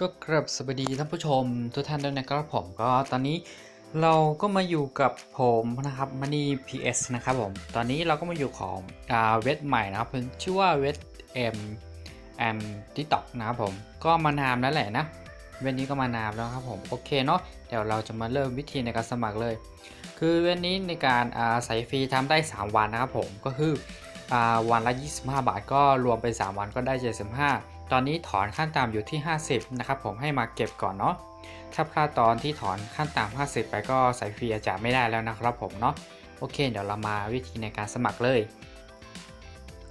ก็กราบสวัสดีท่านผู้ชมทุกท่านด้วยนะครับผมก็ตอนนี้เราก็มาอยู่กับผมนะครับมันี่ PS นะครับผม ตอนนี้เราก็มาอยู่ของอ่าเว็บใหม่นะครับชื่อว่าเว็บ M and TikTok นะครับผมก็มานานแล้วแหละนะเว็บนี้ก็มานานแล้วครับผมโอเคเนาะเดี๋ยวเราจะมาเริ่มวิธีในการสมัครเลย คือเว็บนี้ในการอ่าใส่ฟรีทำได้ 3 วันนะครับผมก็คืออ่าวันละ 25 บาทก็รวมไป 3 วันก็ได้ 75 ตอนนี้ถอนขั้นต่ำอยู่ที่ 50 นะครับผมให้มาเก็บก่อนเนาะถ้าพลาดตอนที่ถอนขั้นต่ำ50 ไปก็ใส่ฟรีอาจจะไม่ได้แล้วนะครับผมเนาะโอเค เดี๋ยวเรามาวิธีในการสมัครเลย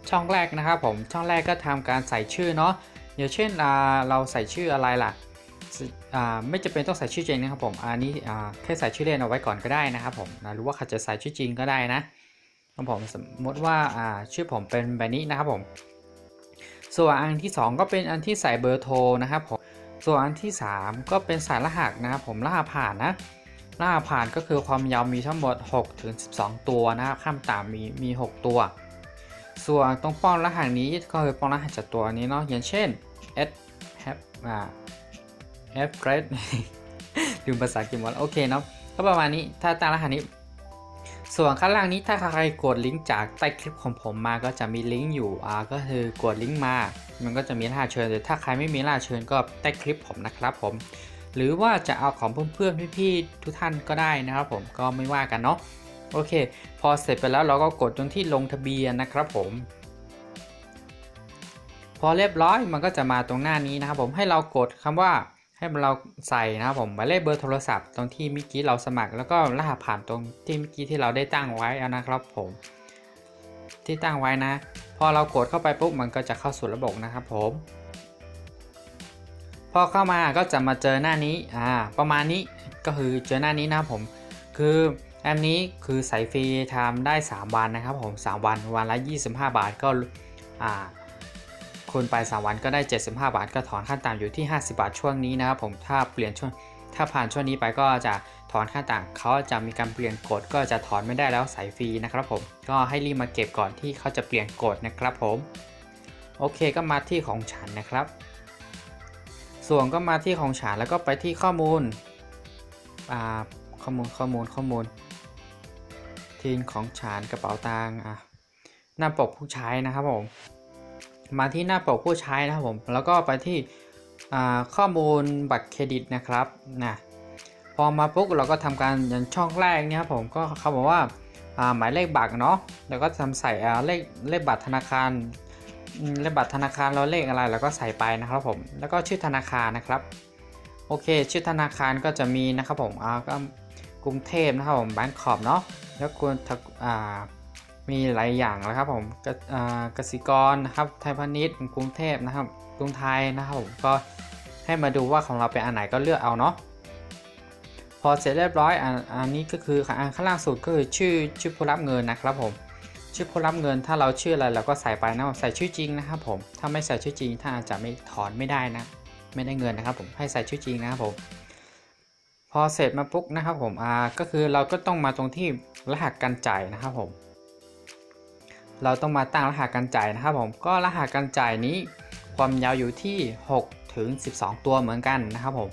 ช่องแรกนะครับผมช่องแรกก็ทำการใส่ชื่อเนาะอย่างเช่นเราใส่ชื่ออะไรล่ะไม่จำเป็นต้องใส่ชื่อจริงนะครับผมอันนี้แค่ใส่ชื่อเล่นเอาไว้ก่อนก็ได้นะครับผมนะหรือว่าใครจะใส่ชื่อจริงก็ได้นะผมสมมติว่าชื่อผมเป็นแบบนี้นะครับผม ส่วนอันที่ 2 ก็เป็นอันที่ใส่เบอร์โทรนะครับผมส่วนอันที่ 3 ก็เป็นสายรหัสนะครับผมรหัสผ่านนะรหัสผ่านก็คือความยาวมีทั้งหมด6ถึง12 ตัวนะครับข้ามต่ำมีมี 6 ตัว ส่วนตรงป้องรหัสนี้ก็คือป้องรหัสจากตัวนี้เนาะอย่างเช่น s have อ่า f grade ลืมภาษาอังกฤษหมดแล้วโอเคเนาะก็ประมาณนี้ถ้าตามรหัสนี้ ส่วนข้างล่างนี้ถ้าใครกดลิงก์จากใต้คลิปของผมมาก็จะมีลิงก์อยู่อ่าก็คือกดลิงก์มา มันก็จะมีรหัสเชิญแต่ถ้าใครไม่มีรหัสเชิญก็ใต้คลิปผมนะครับผม หรือว่าจะเอาของเพื่อนๆพี่ๆทุกท่านก็ได้นะครับผมก็ไม่ว่ากันเนาะโอเค พอเสร็จไปแล้วเราก็กดตรงที่ลงทะเบียนนะครับผม พอเรียบร้อยมันก็จะมาตรงหน้านี้นะครับผมให้เรากดคำว่า ให้เราใส่นะครับผมหมายเลขเบอร์โทรศัพท์ตรงที่เมื่อกี้เราสมัคร แล้วก็รหัสผ่านตรงที่เมื่อกี้ที่เราได้ตั้งไว้นะครับผม ที่ตั้งไว้นะ พอเรากดเข้าไปปุ๊บมันก็จะเข้าสู่ระบบนะครับผม พอเข้ามาก็จะมาเจอหน้านี้อ่าประมาณนี้ก็คือเจอหน้านี้นะครับผมคือแอปนี้คือใส่ฟรีทำได้ 3 วันนะครับผม 3 วันวันละ 25 บาทก็อ่า คูณไป 3 วันก็ได้ 75 บาท ก็ถอนขั้นต่ำอยู่ที่ 50 บาทช่วงนี้นะครับผมถ้าเปลี่ยนช่วงถ้าผ่านช่วงนี้ไปก็จะถอนค่าต่างเขาจะมีการเปลี่ยนกฎก็จะถอนไม่ได้แล้วใส่ฟรีนะครับผมก็ให้รีบมาเก็บก่อนที่เขาจะเปลี่ยนกฎนะครับผมโอเคก็มาที่ของฉันนะครับ ส่วนก็มาที่ของฉันแล้วก็ไปที่ข้อมูลอ่าข้อมูลข้อมูลข้อมูลทีมของฉันกระเป๋าตังค์อะหน้าปกผู้ใช้นะครับผม มาที่หน้าปกผู้ใช้นะครับผม แล้วก็ไปที่ข้อมูลบัตรเครดิตนะครับนะพอมาปุ๊บเราก็ทำการอย่างช่องแรกเนี่ยครับผมก็เขาบอกว่าหมายเลขบัตรเนาะแล้วก็ทำใส่เลขเลขบัตรธนาคารเลขบัตรธนาคารเราเลขอะไรเราก็ใส่ไปนะครับผมแล้วก็ชื่อธนาคารนะครับโอเค ชื่อธนาคารก็จะมีนะครับผมอ่าก็กรุงเทพนะครับผมแบงก์ขอบเนาะแล้วควรอ่า มีหลายอย่างนะครับผมกกสิกรนะครับไทยพาณิชย์กรุงเทพนะครับกรุงไทยนะครับผมก็ให้มาดูว่าของเราเป็นอันไหนก็เลือกเอาเนาะพอเสร็จเรียบร้อยอันอันนี้ก็คืออันข้างล่างสุดก็คือชื่อชื่อผู้รับเงินนะครับผมชื่อผู้รับเงินถ้าเราชื่ออะไรเราก็ใส่ไปนะใส่ชื่อจริงนะครับผมถ้าไม่ใส่ชื่อจริงถ้าอาจจะไม่ถอนไม่ได้นะ ไม่ได้เงินนะครับผมให้ใส่ชื่อจริงนะครับผมพอเสร็จมาปุ๊บนะครับผมอ่าก็คือเราก็ต้องมาตรงที่รหัสการจ่ายนะครับผม เราต้องมาตั้งรหัสการจ่ายนะครับผมก็รหัสการจ่ายนี้ความยาวอยู่ที่ 6 ถึง 12 ตัวเหมือนกันนะครับผม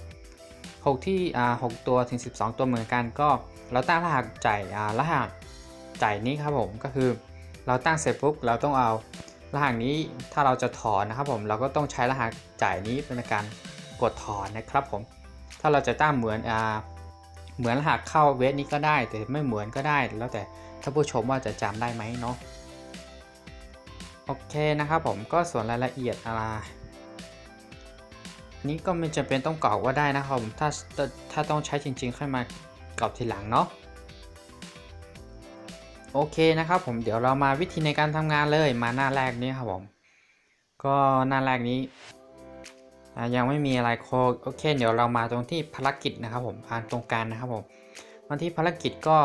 6ที่อ่า6ตัวถึง 12 ตัวเหมือนกันก็ เราตั้งรหัสจ่ายอ่ารหัสจ่ายนี้ครับผมก็คือ เราตั้งเสร็จปุ๊บเราต้องเอารหัสนี้ถ้าเราจะถอนนะครับผมเราก็ต้องใช้รหัสจ่ายนี้เป็นการกดถอนนะครับผมถ้าเราจะตั้งเหมือนอ่าเหมือนรหัสเข้าเวทนี้ก็ได้ แต่ไม่เหมือนก็ได้แล้วแต่ถ้าผู้ชมว่าจะจำได้ไหมเนาะ โอเคนะครับผมก็ส่วนรายละเอียดอะไรนี้ก็ไม่จำเป็นต้องกรอกว่าได้นะครับผมถ้าถ้าต้องใช้จริงๆ ค่อยมากรอกทีหลังเนาะโอเคนะครับผมเดี๋ยวเรามาวิธีในการทำงานเลยมาหน้าแรกนี้ครับผมก็หน้าแรกนี้ยังไม่มีอะไรโคโอเค เดี๋ยวเรามาตรงที่ภารกิจนะครับผมอ่านตรงกลารนะครับผมวันที่ภารกิจก็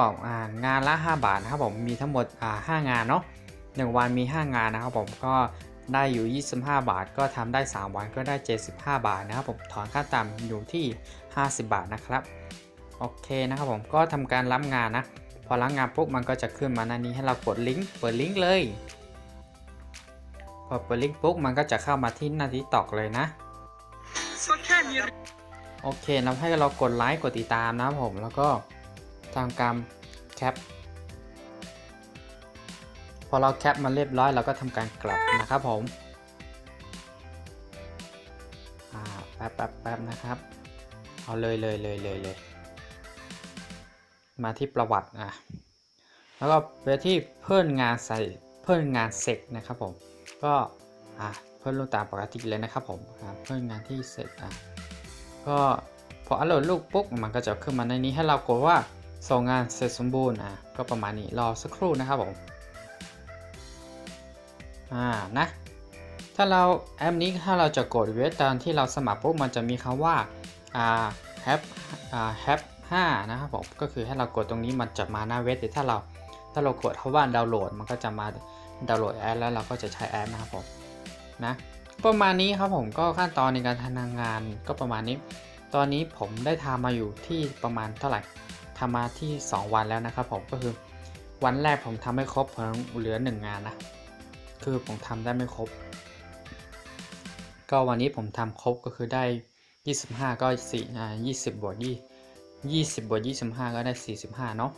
งานละ 5 บาทนะครับผมมีทั้งหมดอ่า5งานเนาะ หนึ่งวันมี 5 งานนะครับผมก็ได้อยู่ 25 บาท ก็ทำได้ 3 วันก็ได้ 75 บาทนะครับผมถอนค่าต่ำอยู่ที่ 50 บาทนะครับโอเคนะครับผมก็ทำการรับงานนะ พอรับงานปุ๊บมันก็จะขึ้นมาหน้านี้ให้เรากดลิงก์เปิดลิงก์เลยพอเปิดลิงก์ปุ๊บมันก็จะเข้ามาที่หน้าที่ตอกเลยนะโอเคแล้วให้เรากดไลค์กดติดตามนะครับผมแล้วก็ทำการแคป พอเราแคปมาเรียบร้อยเราก็ทำการกลับนะครับผมแป๊บแป๊บแป๊บนะครับ เอาเลยเลยเลยเลยเลย มาที่ประวัติอะ แล้วก็ไปที่เพิ่มงานใส่เพิ่มงานเสร็จนะครับผม ก็อะเพิ่มรูปตามปกติเลยนะครับผมเพิ่มงานที่เสร็จอะ ก็พออัปโหลดรูปปุ๊บมันก็จะขึ้นมาในนี้ให้เรากดว่าส่งงานเสร็จสมบูรณ์อะ ก็ประมาณนี้รอสักครู่นะครับผม อ่านะ ถ้าเราแอปนี้ถ้าเราจะกดเวทตอนที่เราสมัครปุ๊บมันจะมีคำว่าอ่าแฮปอ่าแฮป5นะครับผมก็คือให้เรากดตรงนี้มันจะมาหน้าเวทแต่ถ้าเราถ้าเรากดคำว่าดาวน์โหลด มันก็จะมาดาวน์โหลดแอปแล้วเราก็จะใช้แอปนะครับผมนะประมาณนี้ครับผมก็ขั้นตอนในการทำงานก็ประมาณนี้ ตอนนี้ผมได้ทำมาอยู่ที่ประมาณเท่าไหร่ทำมาที่ 2 วันแล้วนะครับผมก็คือวันแรกผมทำไม่ครบผมเหลือ 1 งานนะ คือผมทำได้ไม่ครบ ก็วันนี้ผมทำครบก็คือได้ 25 ก็4อ่า20 บวก20 20บวก25 ก็ได้ 45 เนาะ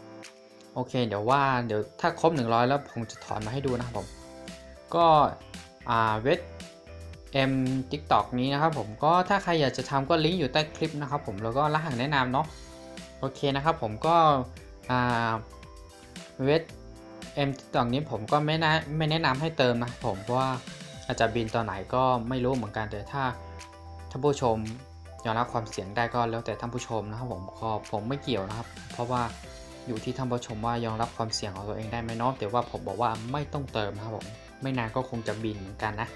โอเค เดี๋ยวว่าเดี๋ยวถ้าครบ 100 แล้วผมจะถอนมาให้ดูนะครับผม ก็อ่าเวท M TikTok นี้นะครับผมก็ถ้าใครอยากจะทำก็ลิงก์อยู่ใต้คลิปนะครับผมแล้วก็รหัสแนะนำเนาะโอเคนะครับผมก็อ่าเวท M TikTok นี้ผมก็ไม่นะไม่แนะนำให้เติมนะผมเพราะว่าอาจจะบินตอนไหนก็ไม่รู้เหมือนกันแต่ถ้าท่านผู้ชมยอมรับความเสี่ยงได้ก็แล้วแต่ท่านผู้ชมนะครับผมก็ผมไม่เกี่ยวนะครับ เพราะว่าอยู่ที่ท่านผู้ชมว่ายอมรับความเสี่ยงของตัวเองได้ไหมเนาะแต่ว่าผมบอกว่าไม่ต้องเติมนะครับผมไม่นานก็คงจะบินเหมือนกันนะ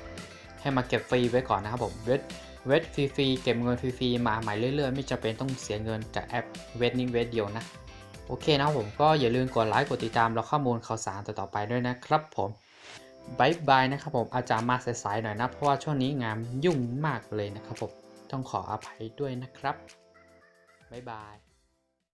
ให้มาเก็บฟรีไว้ก่อนนะครับผมเวทเวทฟรีๆเก็บเงินฟรีๆมาใหม่เรื่อยๆ ไม่จำเป็นต้องเสียเงินจากแอปเวทนี้เวทเดียวนะ โอเคนะผมก็อย่าลืมกดไลค์กดติดตามเราข้อมูลข่าวสารต่อๆไปด้วยนะครับผมบายบายนะครับผมอาจารย์มาสายๆหน่อยนะ เพราะว่าช่วงนี้งานยุ่งมากเลยนะครับผมต้องขออภัยด้วยนะครับบายบาย